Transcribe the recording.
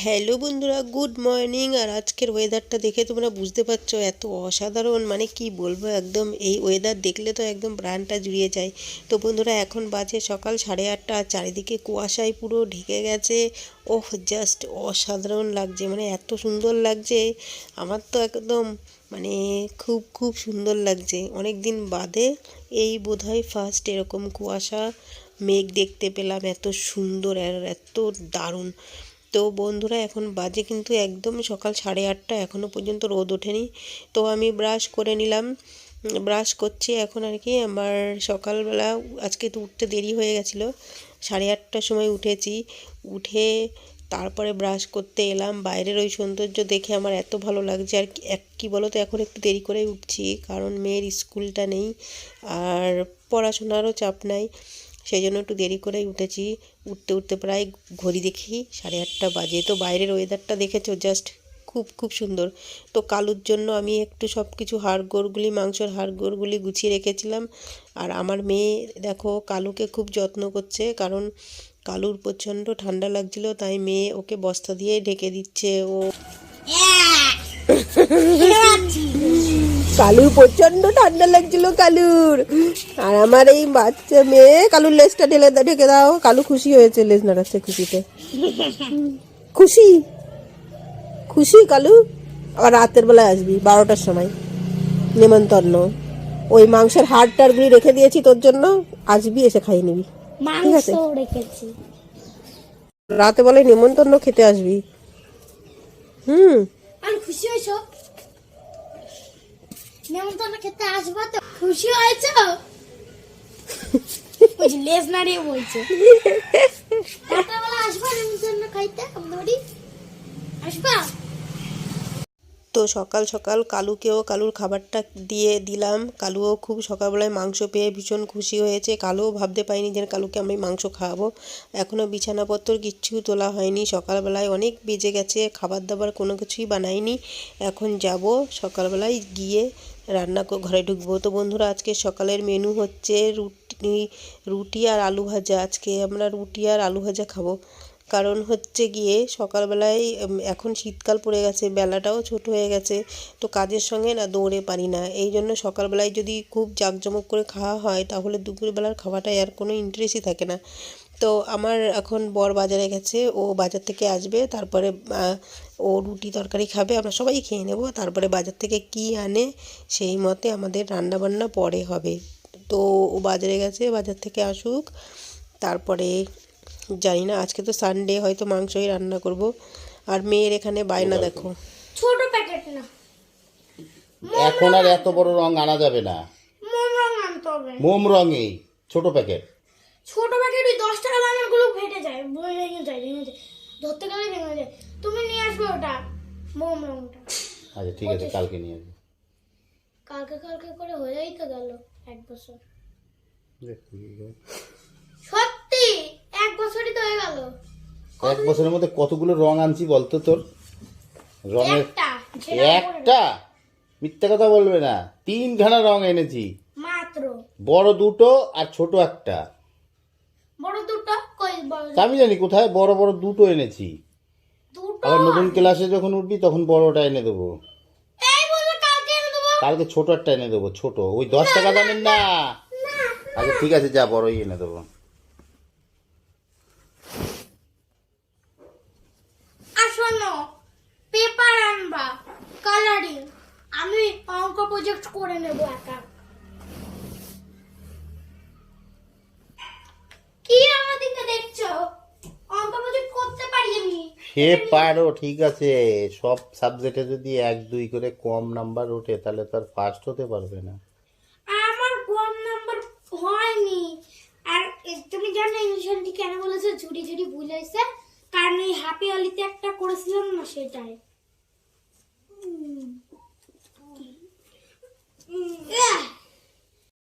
Hello বন্ধুরা good morning আর আজকের ওয়েদারটা দেখে তোমরা বুঝতে পারছ, এত অসাধারণ। মানে কি বলব, একদম এই ওয়েদার দেখলে তো একদম প্রাণটা জুড়িয়ে যায়। তো বন্ধুরা, এখন বাজে সকাল সাড়ে আটটা চারিদিকে কুয়াশায় পুরো ঢেকে গেছে। ওহ জাস্ট অসাধারণ লাগছে মানে এত সুন্দর লাগছে। আমার তো একদম মানে খুব খুব সুন্দর লাগছে। অনেক দিন বাদে এই বোধহয় ফার্স্ট এরকম কুয়াশা, মেঘ দেখতে পেলাম, এত সুন্দর আর এত দারুণ। তো বন্ধুরা, এখন বাজে কিন্তু একদম সকাল সাড়ে আটটা এখনও পর্যন্ত রোদ ওঠেনি। তো আমি ব্রাশ করে নিলাম ব্রাশ করছি এখন আর কি। আমার সকালবেলা, আজকে তো উঠতে দেরি হয়ে গেছিল, সাড়ে আটটার সময় উঠেছি। উঠে তারপরে ব্রাশ করতে এলাম। বাইরের ওই সৌন্দর্য দেখে আমার এত ভালো লাগছে। আর এক, কী বলো তো এখন একটু দেরি করে উঠছি, কারণ মেয়ের স্কুলটা নেই, আর পড়াশোনারও চাপ নাই। সেই জন্য একটু দেরি করেই উঠেছি। উঠতে উঠতে প্রায় ঘড়ি দেখি সাড়ে আটটা বাজে। তো বাইরের ওয়েদারটা দেখেছ? জাস্ট খুব খুব সুন্দর। তো কালুর জন্য আমি একটু সব কিছু হাড় গোড়গুলি মাংসর হাড় গোড়গুলি গুছিয়ে রেখেছিলাম। আর আমার মেয়ে দেখো কালুকে খুব যত্ন করছে কারণ কালুর প্রচণ্ড ঠান্ডা লাগছিল তাই মেয়ে ওকে বস্তা দিয়ে ঢেকে দিচ্ছে। ও কালুর প্রচণ্ড ঠান্ডা লাগছিল কালুর। আর আমার এই বাচ্চা মেয়ে কালুর লেজটা ঢেলে ঢেকে দাও। কালু খুশি হয়েছে লেজ নাড়াচ্ছে খুশিতে। খুশি? খুশি কালু? আবার রাতের বেলায় আসবি বারোটার সময়। নেমন্তন্ন। ওই মাংসের হাড় টাড়গুলি রেখে দিয়েছি তোর জন্য আসবি এসে খাইয়ে নিবি। ঠিক আছে। রাতে বলে নেমন্তন্ন খেতে আসবি। হুম। খুশি হয়েছো? নেমন্তন্ন খেতে আসবা তো খুশি হয়েছো? লেজ নাড়িয়ে বলছে। আসবা নেমন্তন্ন খাইতে? আসবা? তো সকাল সকাল কালুকেও কালুর খাবারটা দিয়ে দিলাম। কালুও খুব সকালবেলায় মাংস পেয়ে ভীষণ খুশি হয়েছে। কালুও ভাবতে পারিনি যে কালুকে আমি মাংস খাওয়াবো। এখনও বিছানাপত্র কিচ্ছু তোলা হয়নি। সকালবেলায় অনেক বেজে গেছে খাবার দাবার কোনো কিছুই বানাইনি। এখন যাব সকালবেলায় গিয়ে রান্না ঘরে ঢুকবো। তো বন্ধুরা, আজকে সকালের মেনু হচ্ছে রুটি রুটি আর আলু ভাজা। আজকে আমরা রুটি আর আলু ভাজা খাব। কারণ হচ্ছে গিয়ে সকালবেলায় এখন শীতকাল পড়ে গেছে, বেলাটাও ছোট হয়ে গেছে, তো কাজের সঙ্গে না দৌড়ে পারি না। এই জন্য সকালবেলায় যদি খুব জাঁকজমক করে খাওয়া হয়, তাহলে দুপুরবেলার খাওয়াটায় আর কোনো ইন্টারেস্টই থাকে না। তো আমার এখন বর বাজারে গেছে, ও বাজার থেকে আসবে, তারপরে ও রুটি তরকারি খাবে, আমরা সবাই খেয়ে নেব, তারপরে বাজার থেকে কি আনে সেই মতে আমাদের রান্না বান্না পরে হবে। তো ও বাজারে গেছে, বাজার থেকে আসুক, তারপরে জানি না আজকে তো সানডে হয়তো মাংসই রান্না করব। আর মেয়ের এখানে বায়না দেখো। ছোট প্যাকেট না এখন আর এত বড় রং আনা যাবে না। মোম রং আনতে হবে। মোম রঙেই ছোট প্যাকেট ছোট প্যাকেট ওই দশ টাকা দামেরগুলো ফেটে যায় বই ভেঙে যায় ভেঙে যায়। ধরতে গেলে ভেঙে যায়। তুমি নিয়ে আসবে ওটা মোম রংটা আচ্ছা ঠিক আছে কালকে নিয়ে আসব। কালকে কালকে করে হয়েই তো গেল এক বছর। এক বছরই তো হয়ে গেল। এক বছরের মধ্যে কতগুলো রং আনছি বলতো তোর? রঙের একটা মিথ্যা কথা বলবে না। তিনখানা রং এনেছি। মাত্র। বড় দুটো আর ছোট একটা। বড় দুটো? কই বড় আমি জানি কোথায় বড় বড় দুটো এনেছি। আবার নতুন ক্লাসে যখন উঠবি তখন বড়টা এনে দেবো। কালকে এনে দেবো। কালকে ছোট একটা এনে দেবো ছোট। ওই দশ টাকা দামের না। আচ্ছা ঠিক আছে যা বড়ই এনে দেবো আর শোনো পেপার কালারিং আমি অঙ্ক প্রজেক্ট করে নেব একা। কি আমার দিকে দেখছ? অঙ্ক প্রজেক্ট করতে পারি আমি? সে পারো ঠিক আছে। সব সাবজেক্টে যদি এক দুই করে কম নাম্বার ওঠে তাহলে তো আর ফার্স্ট হতে পারবে না। আমার কম নাম্বার হয়নি। আর তুমি জানো ইংলিশ আন্টি কেন বলেছে? ঝুড়ি ঝুড়ি ভুল হয়েছে। কারণ এই হ্যাপি অলিতে একটা করেছিলাম না সেটাই। Yeah.